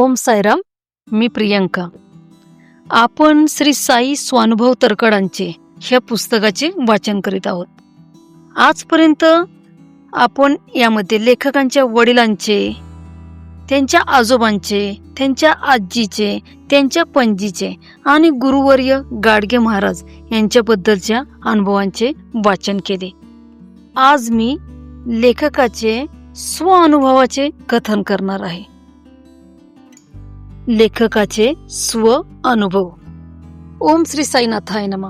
ओम साईराम मी प्रियंका. आपण श्री साई स्वानुभव तरकडांचे ह्या पुस्तकाचे वाचन करीत आहोत. आजपर्यंत आपण यामध्ये लेखकांच्या वडिलांचे त्यांच्या आजोबांचे त्यांच्या आजीचे त्यांच्या पणजीचे आणि गुरुवर्य गाडगे महाराज यांच्याबद्दलच्या अनुभवांचे वाचन केले. आज मी लेखकाचे स्वअनुभवाचे कथन करणार आहे. लेखकाचे स्व अनुभव. ओम श्री साईनाथाय नमा.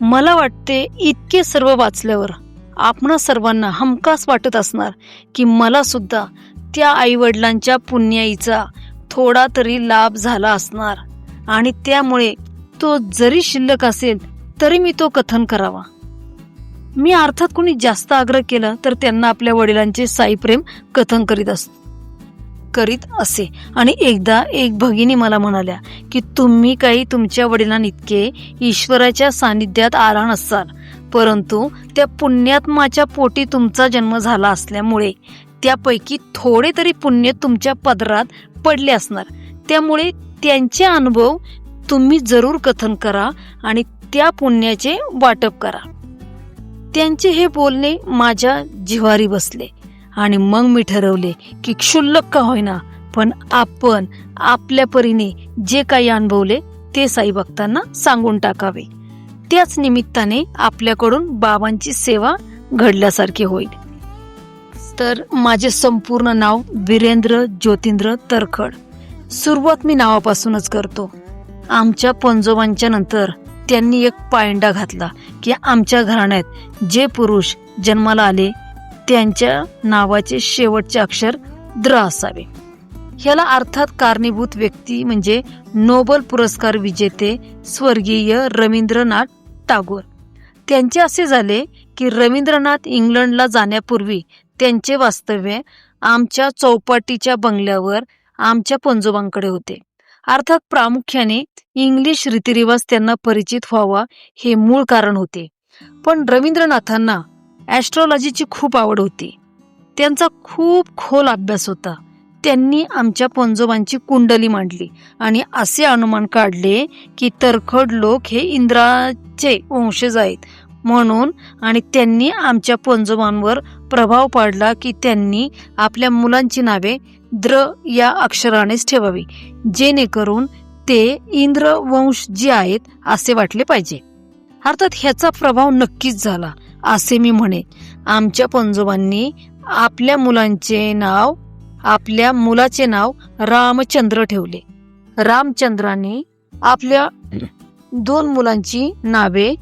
मला वाटते इतके सर्व वाचल्यावर आपणा सर्वांना हमखास वाटत असणार की मला सुद्धा त्या आईवडिलांच्या पुण्याईचा थोडा तरी लाभ झाला असणार आणि त्यामुळे तो जरी शिल्लक असेल तरी मी तो कथन करावा. मी अर्थात कोणी जास्त आग्रह केला तर त्यांना आपल्या वडिलांचे साईप्रेम कथन करीत अस करीत असे. आणि एकदा एक भगिनी मला म्हणाल्या की तुम्ही काही तुमच्या वडिलांइतके ईश्वराच्या सानिध्यात आला नसाल परंतु त्या पुण्यात्माच्या पोटी तुमचा जन्म झाला असल्यामुळे त्यापैकी थोडे तरी पुण्य तुमच्या पदरात पडले असणार. त्यामुळे त्यांचे अनुभव तुम्ही जरूर कथन करा आणि त्या पुण्याचे वाटप करा. त्यांचे हे बोलणे माझ्या जिव्हारी बसले. आणि मग मी ठरवले की क्षुल्लक का होईना पण आपण आपल्या परीने जे काही अनुभवले ते साई भक्तांना सांगून टाकावे. त्याच निमित्ताने आपल्याकडून बाबांची सेवा घडल्यासारखी होईल. तर माझे संपूर्ण नाव वीरेंद्र ज्योतिंद्र तरखड. सुरुवात मी नावापासूनच करतो. आमच्या पंजोबांच्या नंतर त्यांनी एक पायंडा घातला की आमच्या घराण्यात जे पुरुष जन्माला आले त्यांच्या नावाचे शेवटचे अक्षर द्र असावे. ह्याला अर्थात कारणीभूत व्यक्ती म्हणजे नोबल पुरस्कार विजेते स्वर्गीय रवींद्रनाथ टागोर. त्यांचे असे झाले की रवींद्रनाथ इंग्लंडला जाण्यापूर्वी त्यांचे वास्तव्य आमच्या चौपाटीच्या बंगल्यावर आमच्या पंजोबांकडे होते. अर्थात प्रामुख्याने इंग्लिश रीतिरिवाज त्यांना परिचित व्हावा हे मूळ कारण होते. पण रवींद्रनाथांना ॲस्ट्रॉलॉजीची खूप आवड होती. त्यांचा खूप खोल अभ्यास होता. त्यांनी आमच्या पंजोबांची कुंडली मांडली आणि असे अनुमान काढले की तरखड लोक हे इंद्राचे वंशज आहेत. म्हणून आणि त्यांनी आमच्या पंजोबांवर प्रभाव पाडला की त्यांनी आपल्या मुलांची नावे द्र या अक्षरानेच ठेवावी जेणेकरून ते इंद्र वंश जे आहेत असे वाटले पाहिजे. अर्थात ह्याचा प्रभाव नक्कीच झाला. असे मी म्हणे. आमच्या पंजोबांनी आपल्या मुलांचे नाव आपल्या मुलाचे नाव रामचंद्र ठेवले. रामचंद्राने आपल्या दोन मुलांची नावे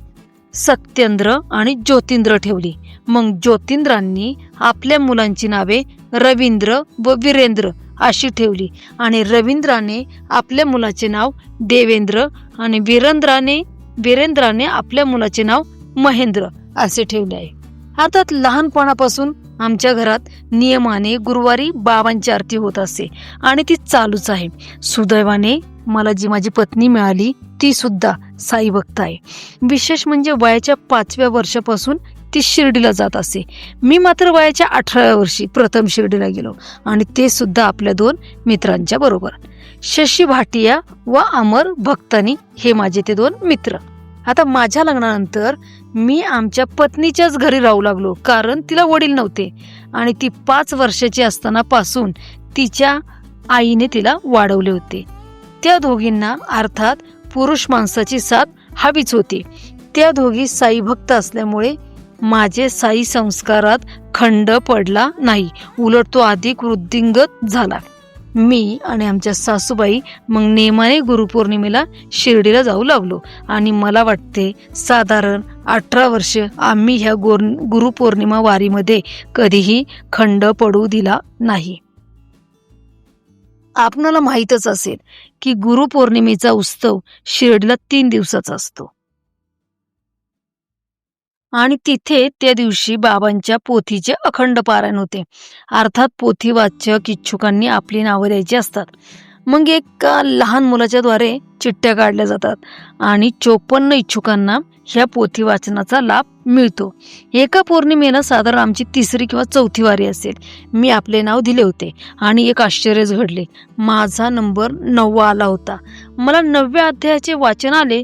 सत्येंद्र आणि ज्योतिंद्र ठेवली. मग ज्योतिंद्रांनी आपल्या मुलांची नावे रवींद्र व वीरेंद्र अशी ठेवली आणि रवींद्राने आपल्या मुलाचे नाव देवेंद्र आणि वीरेंद्राने वीरेंद्राने आपल्या मुलाचे नाव महेंद्र असे ठेवले आहे. अर्थात लहानपणापासून आमच्या घरात नियमाने गुरुवारी बाबांची आरती होत असे आणि ती चालूच आहे. सुदैवाने मला जी माझी पत्नी मिळाली ती सुद्धा साई भक्त आहे. विशेष म्हणजे वयाच्या पाचव्या वर्षापासून ती शिर्डीला जात असे. मी मात्र वयाच्या अठराव्या वर्षी प्रथम शिर्डीला गेलो आणि ते सुद्धा आपल्या दोन मित्रांच्या बरोबर. शशी भाटिया व अमर भक्तानी हे माझे ते दोन मित्र. आता माझ्या लग्नानंतर मी आमच्या पत्नीच्याच घरी राहू लागलो कारण तिला वडील नव्हते. आणि ती पाच वर्षाची असताना पासून तिच्या आईने तिला वाढवले होते. त्या दोघींना अर्थात पुरुष माणसाची साथ हवीच होती. त्या दोघी साई भक्त असल्यामुळे माझे साई संस्कारात खंड पडला नाही. उलट तो अधिक वृद्धिंगत झाला. मी आणि आमच्या सासूबाई मग नेमाने गुरुपौर्णिमेला शिर्डीला जाऊ लागलो. आणि मला वाटते साधारण अठरा वर्ष आम्ही ह्या गोर गुरुपौर्णिमा वारीमध्ये कधीही खंड पडू दिला नाही. आपणाला माहीतच असेल की गुरुपौर्णिमेचा उत्सव शिर्डीला तीन दिवसाचा असतो. आणि तिथे त्या दिवशी बाबांच्या पोथीचे अखंड पारायण होते. अर्थात पोथी वाचक इच्छुकांनी आपली नावं द्यायची असतात. मग एका लहान मुलाच्या द्वारे चिठ्ठ्या काढल्या जातात आणि चोपन्न इच्छुकांना ह्या पोथी वाचनाचा लाभ मिळतो. एका पौर्णिमेला साधारण आमची तिसरी किंवा चौथी वारी असेल. मी आपले नाव दिले होते आणि एक आश्चर्यच घडले. माझा नंबर नववा आला होता. मला नवव्या अध्यायाचे वाचन आले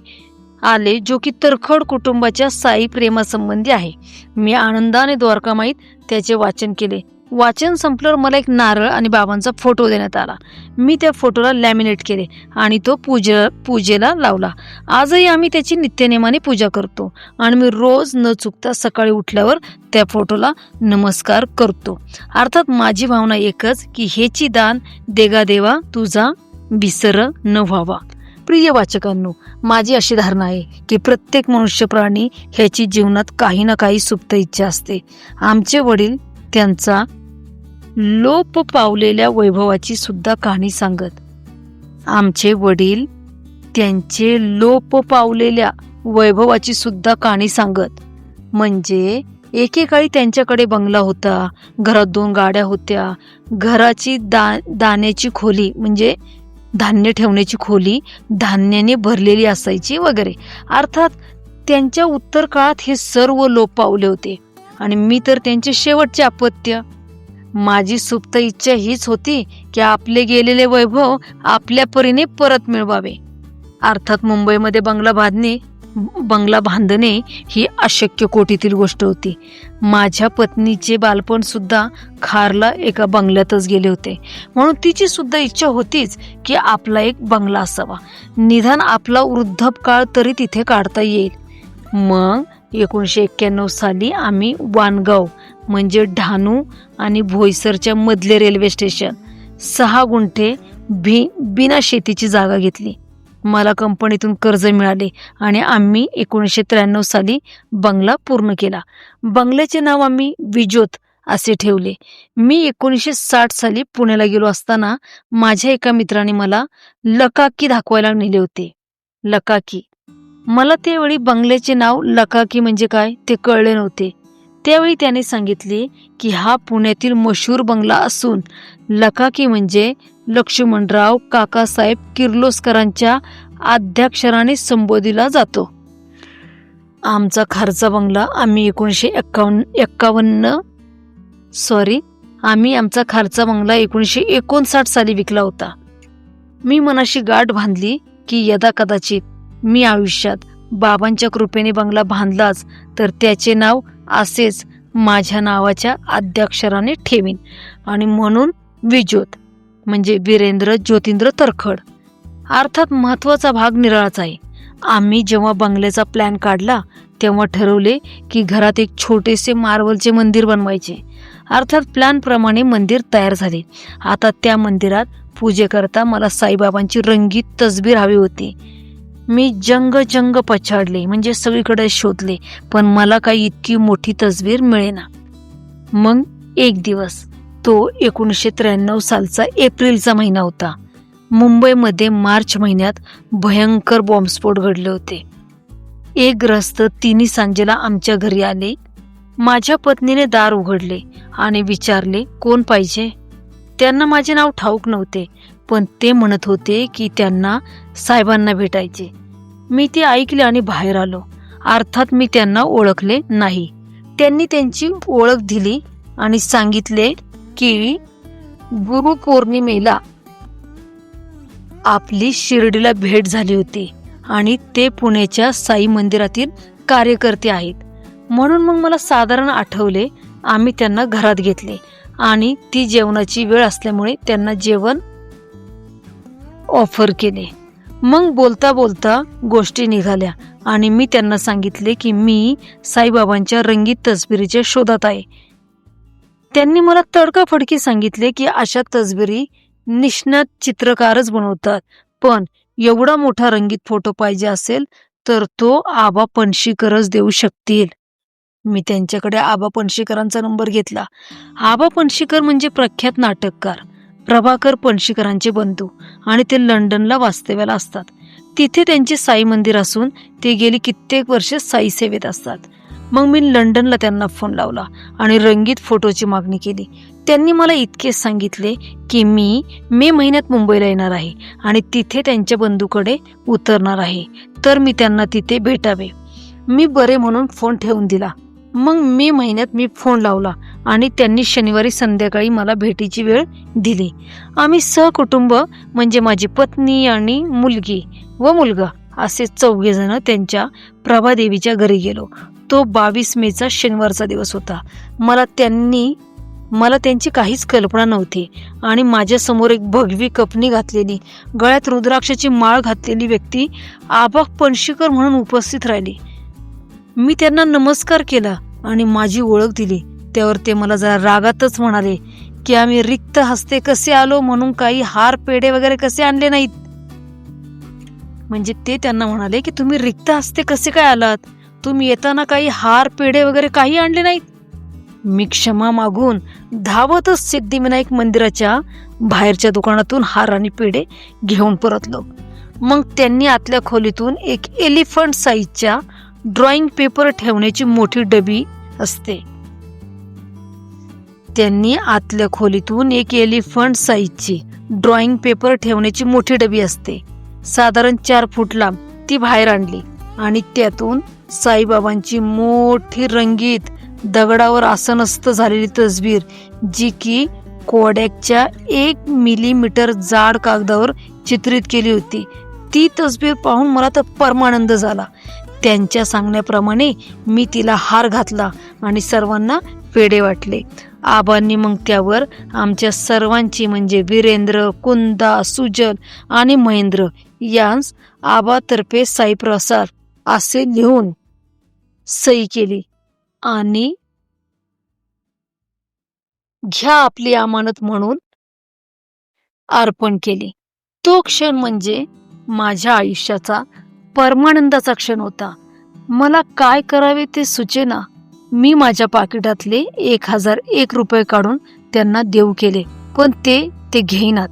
आले जो की तरखड कुटुंबाच्या साई प्रेमासंबंधी आहे. मी आनंदाने द्वारकामाईत त्याचे वाचन केले. वाचन संपल्यावर मला एक नारळ आणि बाबांचा फोटो देण्यात आला. मी त्या फोटोला लॅमिनेट केले आणि तो पूजे पूजेला लावला. आजही आम्ही त्याची नित्यनेमाने पूजा करतो आणि मी रोज न चुकता सकाळी उठल्यावर त्या फोटोला नमस्कार करतो. अर्थात माझी भावना एकच की हेची दान देगा देवा तुझा विसर न व्हावा. प्रिय वाचकांनो माझी अशी धारणा आहे की प्रत्येक मनुष्य प्राणी ह्याची जीवनात काही ना काही सुप्त इच्छा असते. आमचे वडील त्यांचा लोप पावलेल्या वैभवाची सुद्धा कहाणी सांगत. आमचे वडील त्यांचे लोप पावलेल्या वैभवाची सुद्धा कहाणी सांगत. म्हणजे एकेकाळी त्यांच्याकडे बंगला होता घरात दोन गाड्या होत्या घराची दा दाण्याची खोली म्हणजे धान्य ठेवण्याची खोली धान्याने भरलेली असायची वगैरे. अर्थात त्यांच्या उत्तर काळात हे सर्व लोप पावले होते. आणि मी तर त्यांचे शेवटचे अपत्य. माझी सुप्त इच्छा हीच होती की आपले गेलेले वैभव आपल्या परीने परत मिळवावे. अर्थात मुंबईमध्ये बंगला बांधणे बंगला बांधणे ही अशक्य कोटीतील गोष्ट होती. माझ्या पत्नीचे बालपण सुद्धा खारला एका बंगल्यातच गेले होते. म्हणून तिची सुद्धा इच्छा होतीच की आपला एक बंगला असावा. निधान आपला वृद्धपकाळ तरी तिथे काढता येईल. मग एकोणीसशे एक्क्याण्णव साली आम्ही वानगाव म्हणजे ढाणू आणि भोईसरच्या मधले रेल्वे स्टेशन सहा गुंठे भी बिना शेतीची जागा घेतली. मला कंपनीतून कर्ज मिळाले आणि आम्ही एकोणीसशे त्र्याण्णव साली बंगला पूर्ण केला. बंगल्याचे नाव आम्ही विजोत असे ठेवले. मी एकोणीसशे साठ साली पुण्याला गेलो असताना माझ्या एका मित्राने मला लकाकी दाखवायला नेले होते. लकाकी. मला त्यावेळी बंगल्याचे नाव लकाकी म्हणजे काय ते कळले नव्हते. त्यावेळी त्याने सांगितले की हा पुण्यातील मशहूर बंगला असून लकाकी म्हणजे लक्ष्मणराव काकासाहेब किर्लोस्करांच्या आद्याक्षराने संबोधिला जातो. आमचा खारचा बंगला आम्ही एकोणीसशे एक्कावन्न एक्कावन्न सॉरी आम्ही आमचा खारचा बंगला एकोणीसशे एकोणसाठ साली विकला होता. मी मनाशी गाठ बांधली की यदा कदाचित मी आयुष्यात बाबांच्या कृपेने बंगला बांधलाच तर त्याचे नाव असेच माझ्या नावाच्या आद्याक्षराने ठेवीन. आणि म्हणून विज्योत म्हणजे वीरेंद्र ज्योतिंद्र तरखड. अर्थात महत्त्वाचा भाग निराळाच आहे. आम्ही जेव्हा बंगल्याचा प्लॅन काढला तेव्हा ठरवले की घरात एक छोटेसे मार्बलचे मंदिर बनवायचे. अर्थात प्लॅनप्रमाणे मंदिर तयार झाले. आता त्या मंदिरात पूजेकरता मला साईबाबांची रंगीत तसबीर हवी होती. मी जंग जंग पछाडले म्हणजे सगळीकडे शोधले पण मला काही इतकी मोठी तसबीर मिळेना. मग एक दिवस तो एकोणीसशे त्र्याण्णव सालचा एप्रिलचा महिना होता. मुंबईमध्ये मार्च महिन्यात भयंकर बॉम्बस्फोट घडले होते. एक ग्रस्त तिन्ही सांजेला आमच्या घरी आले. माझ्या पत्नीने दार उघडले आणि विचारले कोण पाहिजे? त्यांना माझे नाव ठाऊक नव्हते पण ते म्हणत होते की त्यांना साहेबांना भेटायचे. मी ते ऐकले आणि बाहेर आलो. अर्थात मी त्यांना ओळखले नाही. त्यांनी त्यांची ओळख दिली आणि सांगितले की गुरुपौर्णिमेला आपली शिर्डीला भेट झाली होती आणि ते पुण्याच्या साई मंदिरातील कार्यकर्ते आहेत. म्हणून मग मला साधारण आठवले आम्ही त्यांना घरात घेतले आणि ती जेवणाची वेळ असल्यामुळे त्यांना जेवण ऑफर केले. मग बोलता बोलता गोष्टी निघाल्या आणि मी त्यांना सांगितले की मी साईबाबांच्या रंगीत तसबिरीच्या शोधात आहे. त्यांनी मला तडकाफडकी सांगितले की अशा तसबिरी निष्णात चित्रकारच बनवतात. पण एवढा मोठा रंगीत फोटो पाहिजे असेल तर तो आबा पणशीकरच देऊ शकतील. मी त्यांच्याकडे आबा पणशीकरांचा नंबर घेतला. आबा पणशीकर म्हणजे प्रख्यात नाटककार. प्रभाकर पणशीकरांचे बंधू आणि ते लंडनला वास्तव्याला असतात. तिथे त्यांचे साई मंदिर असून ते गेली कित्येक वर्ष साई सेवेत असतात. मग मी लंडनला त्यांना फोन लावला आणि रंगीत फोटोची मागणी केली. त्यांनी मला इतके सांगितले की मी मे महिन्यात मुंबईला येणार आहे आणि तिथे त्यांच्या बंधूकडे उतरणार आहे. तर मी त्यांना तिथे भेटावे. मी बरे म्हणून फोन ठेवून दिला. मग मे महिन्यात मी फोन लावला आणि त्यांनी शनिवारी संध्याकाळी मला भेटीची वेळ दिली. आम्ही सहकुटुंब म्हणजे माझी पत्नी आणि मुलगी व मुलगा असे चौघे जण त्यांच्या प्रभादेवीच्या घरी गेलो. तो बावीस मेचा शनिवारचा दिवस होता. मला त्यांनी मला त्यांची काहीच कल्पना नव्हती आणि माझ्यासमोर एक भगवी कपनी घातलेली गळ्यात रुद्राक्षाची माळ घातलेली व्यक्ती आबा पणशीकर म्हणून उपस्थित राहिली. मी त्यांना नमस्कार केला आणि माझी ओळख दिली. त्यावर ते मला जरा रागातच म्हणाले की आम्ही रिक्त हस्ते कसे आलो म्हणून काही हार पेढे वगैरे कसे आणले नाहीत? म्हणजे ते त्यांना म्हणाले की तुम्ही रिक्त हस्ते कसे काय आलात? तुम्ही येताना काही हार पेढे वगैरे काही आणले नाहीत? मी क्षमा मागून धावतच सिद्धिविनायक मंदिराच्या बाहेरच्या दुकानातून हार आणि पेढे घेऊन परतलो. मग त्यांनी आतल्या खोलीतून एक एलिफंट साईजच्या ड्रॉइंग पेपर ठेवण्याची मोठी डबी असते. त्यांनी आतल्या खोलीतून एक एलिफंट साईजची ड्रॉइंग पेपर ठेवण्याची मोठी डबी असते. साधारण चार फूट लांब ती बाहेर आणली आणि त्यातून साईबाबांची मोठी रंगीत दगडावर आसनस्थ झालेली तस्वीर जी की कोडॅकच्या एक मिलीमीटर जाड कागदावर चित्रित केली होती. ती तस्वीर पाहून मला तर परमानंद झाला. त्यांच्या सांगण्याप्रमाणे मी तिला हार घातला आणि सर्वांना पेढे वाटले. आबांनी मग त्यावर आमच्या सर्वांची म्हणजे वीरेंद्र कुंदा सुजल आणि महेंद्र यांस आबातर्फे साईप्रसाद असे लिहून सही केली. आणि घ्या आपली अमानत म्हणून अर्पण केली. तो क्षण म्हणजे माझ्या आयुष्याचा परमानंदाचा क्षण होता. मला काय करावे ते सुचेना मी माझ्या पाकिटातले एक हजार एक रुपये काढून त्यांना देऊ केले. पण ते ते घेईनात.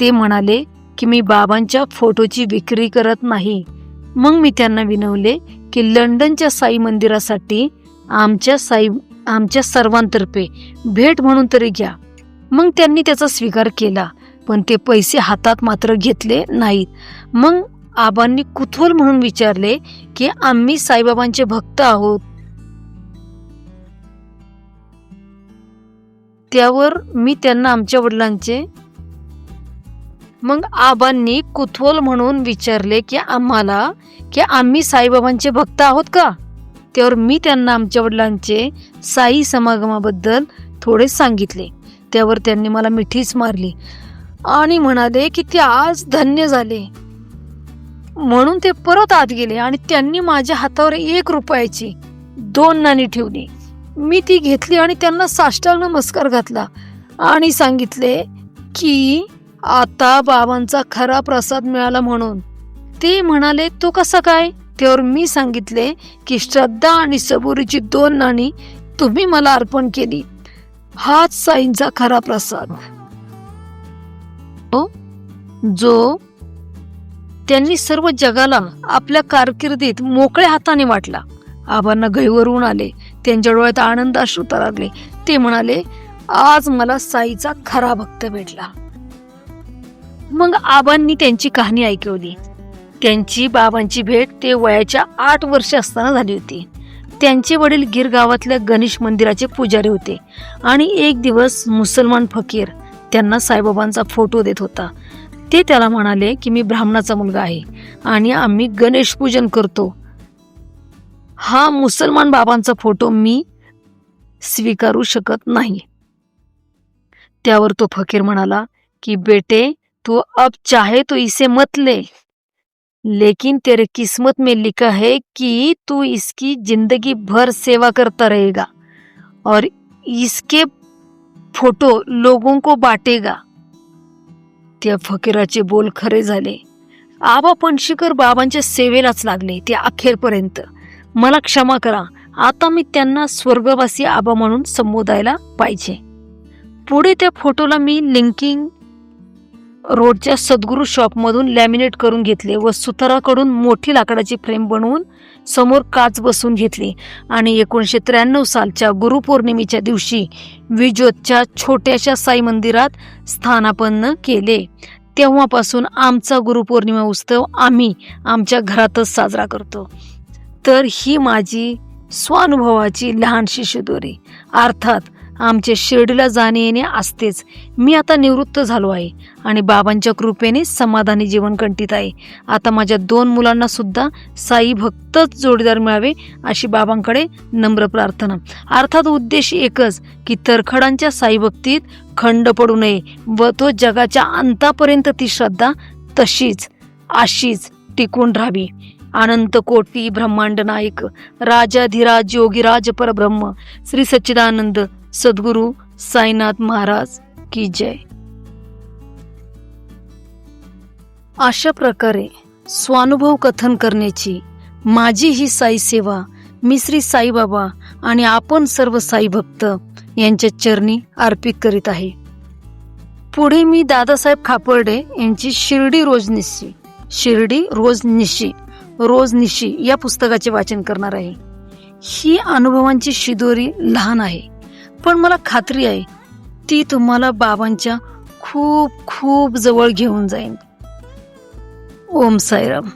ते म्हणाले की मी बाबांच्या फोटोची विक्री करत नाही. मग मी त्यांना विनवले की लंडनच्या साई मंदिरासाठी आमच्या साई आमच्या सर्वांतर्फे भेट म्हणून तरी घ्या. मग त्यांनी त्याचा स्वीकार केला पण ते पैसे हातात मात्र घेतले नाहीत. मग आबांनी कुतूहल म्हणून विचारले की आम्ही साईबाबांचे भक्त आहोत. त्यावर मी त्यांना आमच्या वडिलांचे मग आबांनी कुतूहल म्हणून विचारले की आम्हाला की आम्ही साईबाबांचे भक्त आहोत का? त्यावर मी त्यांना आमच्या वडिलांचे साई समागमाबद्दल थोडे सांगितले. त्यावर त्यांनी मला मिठीच मारली आणि म्हणाले की ते आज धन्य झाले. म्हणून ते परत आत गेले आणि त्यांनी माझ्या हातावर एक रुपयाची दोन नाणी ठेवली. मी ती घेतली आणि त्यांना साष्टांग नमस्कार घातला आणि सांगितले की आता बाबांचा खरा प्रसाद मिळाला म्हणून. ते म्हणाले तो कसा काय? त्यावर मी सांगितले की श्रद्धा आणि सबुरीची दोन नाणी तुम्ही मला अर्पण केली. हाच साईंचा खरा प्रसाद. हो, जो त्यांनी सर्व जगाला आपल्या कारकिर्दीत मोकळ्या हाताने वाटला. आबांना गैवरून आले. त्यांच्या डोळ्यात आनंद अश्रू तरळले ते म्हणाले आज मला साईचा खरा भक्त भेटला. मग आबांनी त्यांची कहाणी ऐकवली. त्यांची बाबांची भेट ते वयाच्या आठ वर्ष असताना झाली होती. त्यांचे वडील गिर गावातल्या गणेश मंदिराचे पुजारी होते आणि एक दिवस मुसलमान फकीर त्यांना साईबाबांचा फोटो देत होता. ते त्याला म्हणाले की मी ब्राह्मणाचा मुलगा आहे आणि आम्ही गणेश पूजन करतो. हा मुसलमान बाबांचा फोटो मी स्वीकारू शकत नाही. त्यावर तो फकीर म्हणाला की बेटे तू अब चाहे तो इसे मत ले. लेकिन तेरे किस्मत में लिखा है कि तू इसकी जिंदगी भर सेवा करता रहेगा और इसके फोटो लोगों को बांटेगा। त्या फकीराचे बोल खरे झाले. आबा पणशीकर बाबांच्या सेवेलाच लागले ते अखेरपर्यंत. मला क्षमा करा आता मी त्यांना स्वर्गवासी आबा म्हणून संबोधायला पाहिजे. पुढे त्या फोटोला मी लिंकिंग रोडच्या सद्गुरू शॉपमधून लॅमिनेट करून घेतले व सुताराकडून मोठी लाकडाची फ्रेम बनवून समोर काच बसून घेतली. आणि एकोणीसशे त्र्याण्णव सालच्या गुरुपौर्णिमेच्या दिवशी विजोतच्या छोट्याशा साई मंदिरात स्थानापन्न केले. तेव्हापासून आमचा गुरुपौर्णिमा उत्सव आम्ही आमच्या घरातच साजरा करतो. तर ही माझी स्वानुभवाची लहानशी शिदोरी अर्थात आमचे शिर्डीला जाणे येणे असतेच. मी आता निवृत्त झालो आहे आणि बाबांच्या कृपेने समाधानी जीवन कंटित आहे. आता माझ्या दोन मुलांना सुद्धा साई भक्तच जोडीदार मिळावे अशी बाबांकडे नम्र प्रार्थना. अर्थात उद्देश एकच की तरखडांच्या साई भक्तीत खंड पडू नये व तो जगाच्या अंतापर्यंत ती श्रद्धा तशीच अशीच टिकून राहावी. अनंत कोटी ब्रह्मांड नायक राजाधिराज योगीराज परब्रह्म श्री सच्चिदानंद सद्गुरू साईनाथ महाराज की जय. अशा प्रकारे स्वानुभव कथन करण्याची माझी ही साई सेवा मी श्री साईबाबा आणि आपण सर्व साई भक्त यांच्या चरणी अर्पित करीत आहे. पुढे मी दादासाहेब खापर्डे यांची शिर्डी रोजनिशी शिर्डी रोजनिशी रोजनिशी या पुस्तकाचे वाचन करणार आहे. ही अनुभवांची शिदोरी लहान आहे. पण मला खात्री आहे ती तुम्हाला बाबांच्या खूप खूप जवळ घेऊन जाईन ओम साईराम.